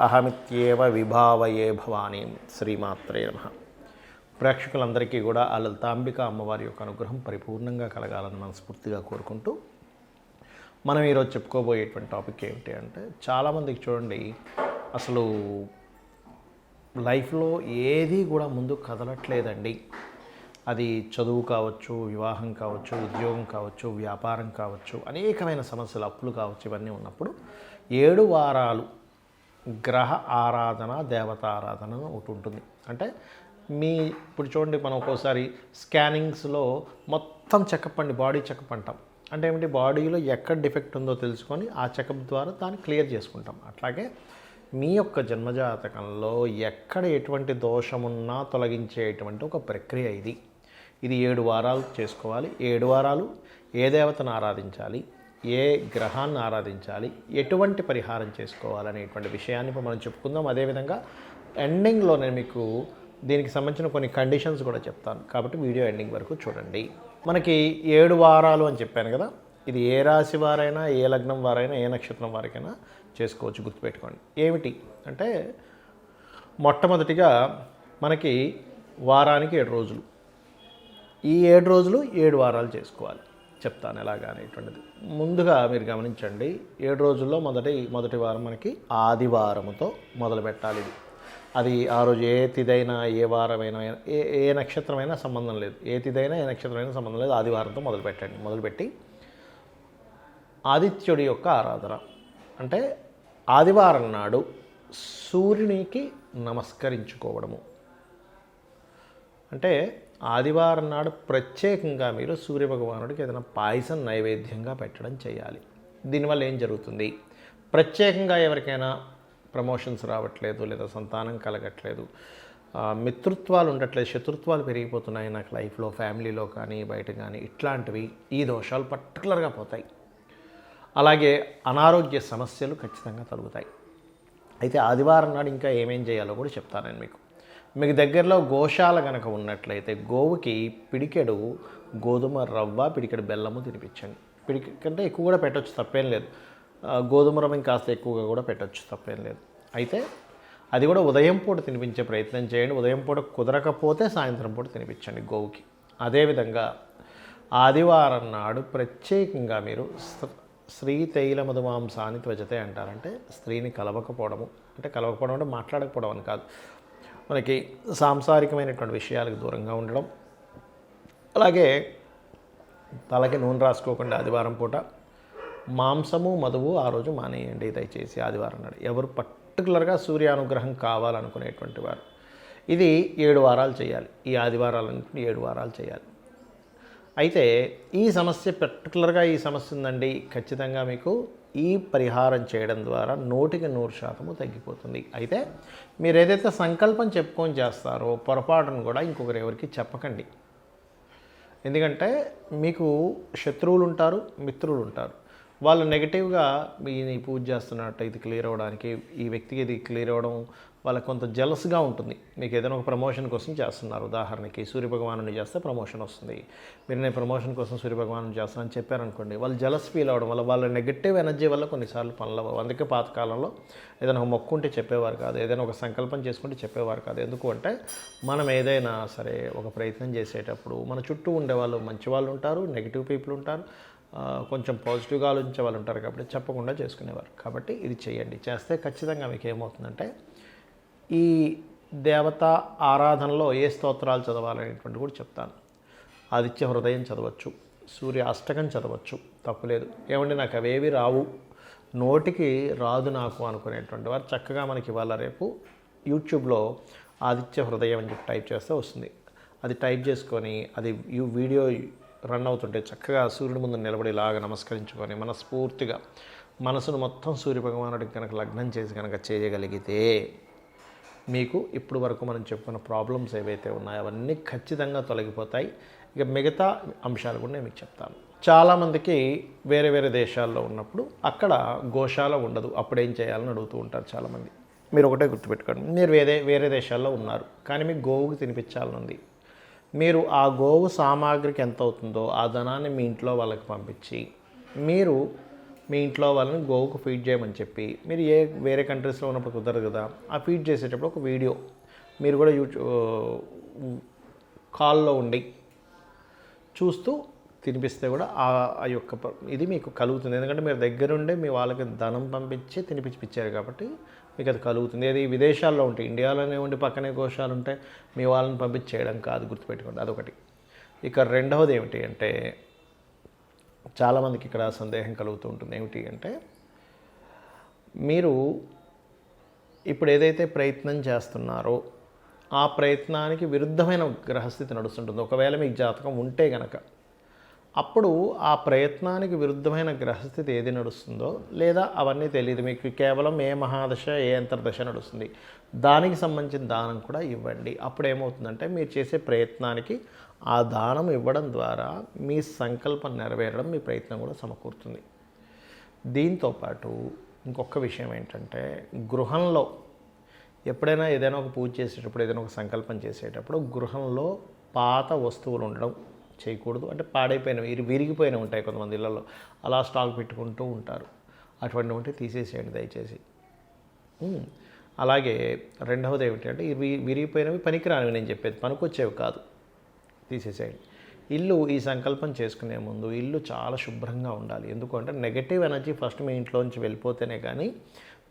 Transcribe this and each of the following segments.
అహమిత్యేవ విభావయే భవానీం శ్రీమాత్రే నమ. ప్రేక్షకులందరికీ కూడా ఆ లలితాంబిక అమ్మవారి యొక్క అనుగ్రహం పరిపూర్ణంగా కలగాలని మనస్ఫూర్తిగా కోరుకుంటూ మనం ఈరోజు చెప్పుకోబోయేటువంటి టాపిక్ ఏమిటి అంటే చాలామందికి చూడండి అసలు లైఫ్లో ఏది కూడా ముందు కదలట్లేదండి. అది చదువు కావచ్చు వివాహం కావచ్చు ఉద్యోగం కావచ్చు వ్యాపారం కావచ్చు అనేకమైన సమస్యలు అప్పులు కావచ్చు ఇవన్నీ ఉన్నప్పుడు ఏడు వారాలు గ్రహ ఆరాధన దేవత ఆరాధన అని ఒకటి ఉంటుంది. అంటే మీ ఇప్పుడు చూడండి మనం ఒక్కోసారి స్కానింగ్స్లో మొత్తం చెకప్ అండి బాడీ చెకప్ అంటాం. అంటే ఏమిటి? బాడీలో ఎక్కడ డిఫెక్ట్ ఉందో తెలుసుకొని ఆ చెకప్ ద్వారా దాన్ని క్లియర్ చేసుకుంటాం. అట్లాగే మీ యొక్క జన్మజాతకంలో ఎక్కడ ఎటువంటి దోషమున్నా తొలగించేటువంటి ఒక ప్రక్రియ ఇది. ఇది ఏడు వారాలు చేసుకోవాలి. ఏడు వారాలు ఏ దేవతను ఆరాధించాలి? ఏ గ్రహాన్ని ఆరాధించాలి ఎటువంటి పరిహారం చేసుకోవాలనేటువంటి విషయాన్ని మనం చెప్పుకుందాం. అదేవిధంగా ఎండింగ్లో నేను మీకు దీనికి సంబంధించిన కొన్ని కండిషన్స్ కూడా చెప్తాను. కాబట్టి వీడియో ఎండింగ్ వరకు చూడండి. మనకి ఏడు వారాలు అని చెప్పాను కదా ఇది ఏ రాశి వారైనా ఏ లగ్నం వారైనా ఏ నక్షత్రం వారికైనా చేసుకోవచ్చు గుర్తుపెట్టుకోండి. ఏమిటి అంటే మొట్టమొదటిగా మనకి వారానికి ఏడు రోజులు. ఈ ఏడు రోజులు ఏడు వారాలు చేసుకోవాలి. చెప్తాను ఎలాగా అనేటువంటిది. ముందుగా మీరు గమనించండి ఏడు రోజుల్లో మొదటి మొదటి వారం మనకి ఆదివారముతో మొదలు పెట్టాలి ఇది. అది ఆ రోజు ఏ తిదైనా ఏ వారమైనా ఏ ఏ నక్షత్రమైనా సంబంధం లేదు. ఏ తిదైనా ఏ నక్షత్రమైనా సంబంధం లేదు. ఆదివారంతో మొదలు పెట్టండి. మొదలుపెట్టి ఆదిత్యుడి యొక్క ఆరాధన. అంటే ఆదివారం నాడు సూర్యునికి నమస్కరించుకోవడము. అంటే ఆదివారం నాడు ప్రత్యేకంగా మీరు సూర్యభగవానుడికి ఏదైనా పాయసం నైవేద్యంగా పెట్టడం చేయాలి. దీనివల్ల ఏం జరుగుతుంది? ప్రత్యేకంగా ఎవరికైనా ప్రమోషన్స్ రావట్లేదు లేదా సంతానం కలగట్లేదు. మిత్రుత్వాలు ఉండట్లేదు శత్రుత్వాలు పెరిగిపోతున్నాయి నాకు లైఫ్లో ఫ్యామిలీలో కానీ బయట కానీ. ఇట్లాంటివి ఈ దోషాలు పర్టికులర్గా పోతాయి. అలాగే అనారోగ్య సమస్యలు ఖచ్చితంగా తొలుగుతాయి. అయితే ఆదివారం నాడు ఇంకా ఏమేం చేయాలో కూడా చెప్తాను నేను మీకు. మీకు దగ్గరలో గోశాల కనుక ఉన్నట్లయితే గోవుకి పిడికెడు గోధుమ రవ్వ పిడికెడు బెల్లము తినిపించండి. పిడికి కంటే ఎక్కువ కూడా పెట్టచ్చు తప్పేం లేదు. గోధుమ రవ్వ కాస్త ఎక్కువగా కూడా పెట్టచ్చు తప్పేం లేదు. అయితే అది కూడా ఉదయం పూట తినిపించే ప్రయత్నం చేయండి. ఉదయం పూట కుదరకపోతే సాయంత్రం పూట తినిపించండి గోవుకి. అదేవిధంగా ఆదివారం నాడు ప్రత్యేకంగా మీరు స్త్రీ తైల మధుమాంసాన్ని త్వజతే అంటారంటే స్త్రీని కలవకపోవడము. అంటే కలవకపోవడం అంటే మాట్లాడకపోవడం అని కాదు. మనకి సాంసారికమైనటువంటి విషయాలకు దూరంగా ఉండడం. అలాగే తలకి నూనె రాసుకోకుండా ఆదివారం పూట మాంసము మధువు ఆ రోజు మానేయండి దయచేసి ఆదివారం నాడు. ఎవరు పర్టికులర్గా సూర్యానుగ్రహం కావాలనుకునేటువంటి వారు. ఇది ఏడు వారాలు చేయాలి. ఈ ఆదివారాలన్నింటినీ ఏడు వారాలు చేయాలి. అయితే ఈ సమస్య పర్టికులర్గా ఈ సమస్య ఉందండి. ఖచ్చితంగా మీకు ఈ పరిహారం చేయడం ద్వారా నూటికి నూరు శాతము తగ్గిపోతుంది. అయితే మీరు ఏదైతే సంకల్పం చెప్పుకొని చేస్తారో పొరపాటును కూడా ఇంకొకరు ఎవరికి చెప్పకండి. ఎందుకంటే మీకు శత్రువులు ఉంటారు మిత్రులు ఉంటారు. వాళ్ళు నెగిటివ్గా మీ పూజ చేస్తున్నట్టు ఇది క్లియర్ అవ్వడానికి ఈ వ్యక్తికి ఇది క్లియర్ అవ్వడం వాళ్ళకి కొంత జలస్గా ఉంటుంది. మీకు ఏదైనా ఒక ప్రమోషన్ కోసం చేస్తున్నారు. ఉదాహరణకి సూర్యభగవాను చేస్తే ప్రమోషన్ వస్తుంది. మీరు నేను ప్రమోషన్ కోసం సూర్యభగవాను చేస్తానని చెప్పారనుకోండి వాళ్ళు జలస్ ఫీల్ అవ్వడం వల్ల వాళ్ళ నెగిటివ్ ఎనర్జీ వల్ల కొన్నిసార్లు పనులు అవ్వవు. అందుకే పాతకాలంలో ఏదైనా ఒక మొక్కు ఉంటే చెప్పేవారు కాదు. ఏదైనా ఒక సంకల్పం చేసుకుంటే చెప్పేవారు కాదు. ఎందుకు అంటే మనం ఏదైనా సరే ఒక ప్రయత్నం చేసేటప్పుడు మన చుట్టూ ఉండే వాళ్ళు మంచి వాళ్ళు ఉంటారు నెగిటివ్ పీపుల్ ఉంటారు కొంచెం పాజిటివ్గా ఆలోచించే వాళ్ళు ఉంటారు కాబట్టి చెప్పకుండా చేసుకునేవారు. కాబట్టి ఇది చేయండి. చేస్తే ఖచ్చితంగా మీకు ఏమవుతుందంటే ఈ దేవత ఆరాధనలో ఏ స్తోత్రాలు చదవాలనేటువంటి కూడా చెప్తాను. ఆదిత్య హృదయం చదవచ్చు సూర్య అష్టకం చదవచ్చు తప్పులేదు ఏమండి నాకు అవేవి రావు. నోటికి రాదు నాకు అనుకునేటువంటి వారు చక్కగా మనకి ఇవాళ రేపు యూట్యూబ్లో ఆదిత్య హృదయం అని చెప్పి టైప్ చేస్తే వస్తుంది. అది టైప్ చేసుకొని అది యూ వీడియో రన్ అవుతుంటే చక్కగా సూర్యుడి ముందు నిలబడి ఇలాగ నమస్కరించుకొని మనస్ఫూర్తిగా మనసును మొత్తం సూర్య భగవానుడికి కనుక లగ్నం చేసి కనుక చేయగలిగితే మీకు ఇప్పుడు వరకు మనం చెప్పుకున్న ప్రాబ్లమ్స్ ఏవైతే ఉన్నాయో అవన్నీ ఖచ్చితంగా తొలగిపోతాయి. ఇక మిగతా అంశాలు కూడా నేను మీకు చెప్తాను. చాలామందికి వేరే వేరే దేశాల్లో ఉన్నప్పుడు అక్కడ గోశాల ఉండదు. అప్పుడు ఏం చేయాలని అడుగుతూ ఉంటారు చాలామంది. మీరు ఒకటే గుర్తుపెట్టుకోండి. మీరు వేరే వేరే దేశాల్లో ఉన్నారు. కానీ మీకు గోవుకి తినిపించాలని ఉంది మీరు ఆ గోవు సామాగ్రికి ఎంత అవుతుందో ఆ ధనాన్ని మీ ఇంట్లో వాళ్ళకి పంపించి మీరు మీ ఇంట్లో వాళ్ళని గోవుకు ఫీడ్ చేయమని చెప్పి మీరు ఏ వేరే కంట్రీస్లో ఉన్నప్పుడు కుదరదు కదా ఆ ఫీడ్ చేసేటప్పుడు ఒక వీడియో మీరు కూడా యూట్యూబ్ కాల్లో ఉండి చూస్తూ తినిపిస్తే కూడా ఆ ఆ యొక్క ఇది మీకు కలుగుతుంది. ఎందుకంటే మీరు దగ్గరుండే మీ వాళ్ళకి ధనం పంపించి తినిపించిపించారు కాబట్టి మీకు అది కలుగుతుంది. అది విదేశాల్లో ఉంటాయి ఇండియాలోనే ఉండి పక్కనే గోశాలు ఉంటే మీ వాళ్ళని పంపించేయడం కాదు గుర్తుపెట్టుకోండి. అదొకటి. ఇక రెండవది ఏమిటి అంటే చాలామందికి ఇక్కడ సందేహం కలుగుతూ ఉంటుంది. ఏమిటి అంటే మీరు ఇప్పుడు ఏదైతే ప్రయత్నం చేస్తున్నారో ఆ ప్రయత్నానికి విరుద్ధమైన గ్రహస్థితి నడుస్తుంటుంది. ఒకవేళ మీకు జాతకం ఉంటే గనక అప్పుడు ఆ ప్రయత్నానికి విరుద్ధమైన గ్రహస్థితి ఏది నడుస్తుందో లేదా అవన్నీ తెలియదు. మీకు కేవలం ఏ మహాదశ ఏ అంతర్దశ నడుస్తుంది. దానికి సంబంధించిన దానం కూడా ఇవ్వండి. అప్పుడు ఏమవుతుందంటే మీరు చేసే ప్రయత్నానికి ఆ దానం ఇవ్వడం ద్వారా మీ సంకల్పం నెరవేరడం మీ ప్రయత్నం కూడా సమకూరుతుంది. దీంతో పాటు ఇంకొక విషయం ఏంటంటే గృహంలో ఎప్పుడైనా ఏదైనా ఒక పూజ చేసేటప్పుడు ఏదైనా ఒక సంకల్పం చేసేటప్పుడు గృహంలో పాత వస్తువులు ఉండడం చేయకూడదు. అంటే పాడైపోయినవి విరిగిపోయినవి ఉంటాయి కొంతమంది ఇళ్ళలో అలా స్టాక్ పెట్టుకుంటూ ఉంటారు. అటువంటివి ఉంటే తీసేసేయండి దయచేసి. అలాగే రెండవది ఏమిటి అంటే ఇవి విరిగిపోయినవి పనికిరానివి నేను చెప్పేది. పనికొచ్చేవి కాదు. తీసేసేయండి. ఇల్లు ఈ సంకల్పం చేసుకునే ముందు ఇల్లు చాలా శుభ్రంగా ఉండాలి. ఎందుకంటే నెగటివ్ ఎనర్జీ ఫస్ట్ మీ ఇంట్లోంచి వెళ్ళిపోతేనే కానీ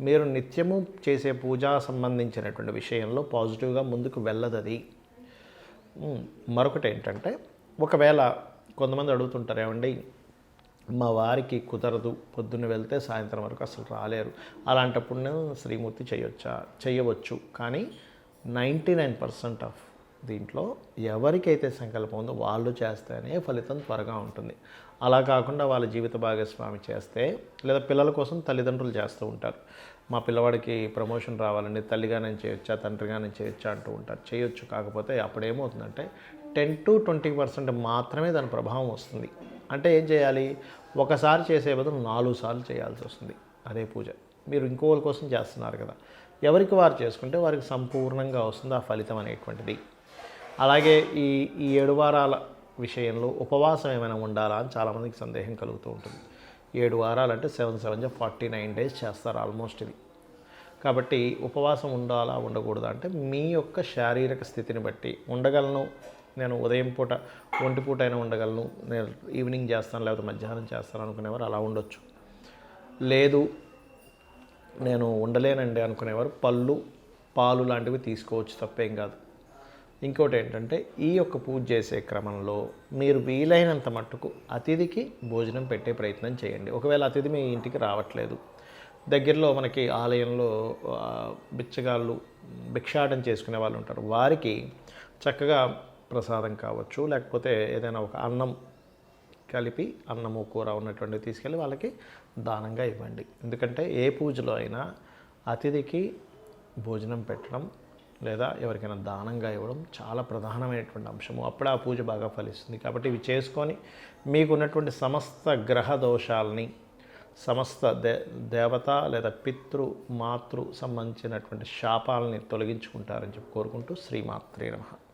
మీరు నిత్యము చేసే పూజా సంబంధించినటువంటి విషయంలో పాజిటివ్గా ముందుకు వెళ్ళదది మరొకటి ఏంటంటే ఒకవేళ కొంతమంది అడుగుతుంటారు ఏమండి మా వారికి కుదరదు పొద్దున్న వెళ్తే సాయంత్రం వరకు అసలు రాలేరు. అలాంటప్పుడు నేను శ్రీమూర్తి చేయొచ్చా? చేయవచ్చు. కానీ నైంటీ నైన్ పర్సెంట్ ఆఫ్ దీంట్లో ఎవరికైతే సంకల్పం ఉందో వాళ్ళు చేస్తేనే ఫలితం త్వరగా ఉంటుంది. అలా కాకుండా వాళ్ళ జీవిత భాగస్వామి చేస్తే లేదా పిల్లల కోసం తల్లిదండ్రులు చేస్తూ ఉంటారు. మా పిల్లవాడికి ప్రమోషన్ రావాలండి తల్లిగా నేను చేయొచ్చా తండ్రిగా నేను చేయొచ్చా అంటూ ఉంటారు. చేయొచ్చు కాకపోతే అప్పుడు ఏమవుతుందంటే టెన్ టు ట్వంటీ పర్సెంట్ మాత్రమే దాని ప్రభావం వస్తుంది. అంటే ఏం చేయాలి? ఒకసారి చేసే బదులు నాలుగు సార్లు చేయాల్సి వస్తుంది అదే పూజ. మీరు ఇంకోళ్ళ కోసం చేస్తున్నారు కదా. ఎవరికి వారు చేసుకుంటే వారికి సంపూర్ణంగా వస్తుంది ఆ ఫలితం అనేటువంటిది. అలాగే ఈ ఈ ఏడు వారాల విషయంలో ఉపవాసం ఏమైనా ఉండాలా అని చాలామందికి సందేహం కలుగుతూ ఉంటుంది. ఏడు వారాలు అంటే seven seven forty nine days చేస్తారు ఆల్మోస్ట్ ఇది. కాబట్టి ఉపవాసం ఉండాలా ఉండకూడదా అంటే మీ యొక్క శారీరక స్థితిని బట్టి ఉండగలను. నేను ఉదయం పూట ఒంటి పూట అయినా ఉండగలను. నేను ఈవినింగ్ చేస్తాను లేకపోతే మధ్యాహ్నం చేస్తాను అనుకునేవారు అలా ఉండొచ్చు. లేదు నేను ఉండలేనండి అనుకునేవారు పళ్ళు పాలు లాంటివి తీసుకోవచ్చు తప్పేం కాదు. ఇంకోటి ఏంటంటే ఈ యొక్క పూజ చేసే క్రమంలో మీరు వీలైనంత మట్టుకు అతిథికి భోజనం పెట్టే ప్రయత్నం చేయండి. ఒకవేళ అతిథి మీ ఇంటికి రావట్లేదు. దగ్గరలో మనకి ఆలయంలో బిచ్చగాళ్ళు భిక్షాటం చేసుకునే వాళ్ళు ఉంటారు. వారికి చక్కగా ప్రసాదం కావచ్చు లేకపోతే ఏదైనా ఒక అన్నం కలిపి అన్నము కూర ఉన్నటువంటివి తీసుకెళ్ళి వాళ్ళకి దానంగా ఇవ్వండి. ఎందుకంటే ఏ పూజలో అయినా అతిథికి భోజనం పెట్టడం లేదా ఎవరికైనా దానంగా ఇవ్వడం చాలా ప్రధానమైనటువంటి అంశము. అప్పుడు ఆ పూజ బాగా ఫలిస్తుంది. కాబట్టి ఇవి చేసుకొని మీకున్నటువంటి సమస్త గ్రహ దోషాలని సమస్త దే దేవత లేదా పితృ మాతృ సంబంధించినటువంటి శాపాలని తొలగించుకుంటారని చెప్పి కోరుకుంటూ శ్రీమాత్రే నమః.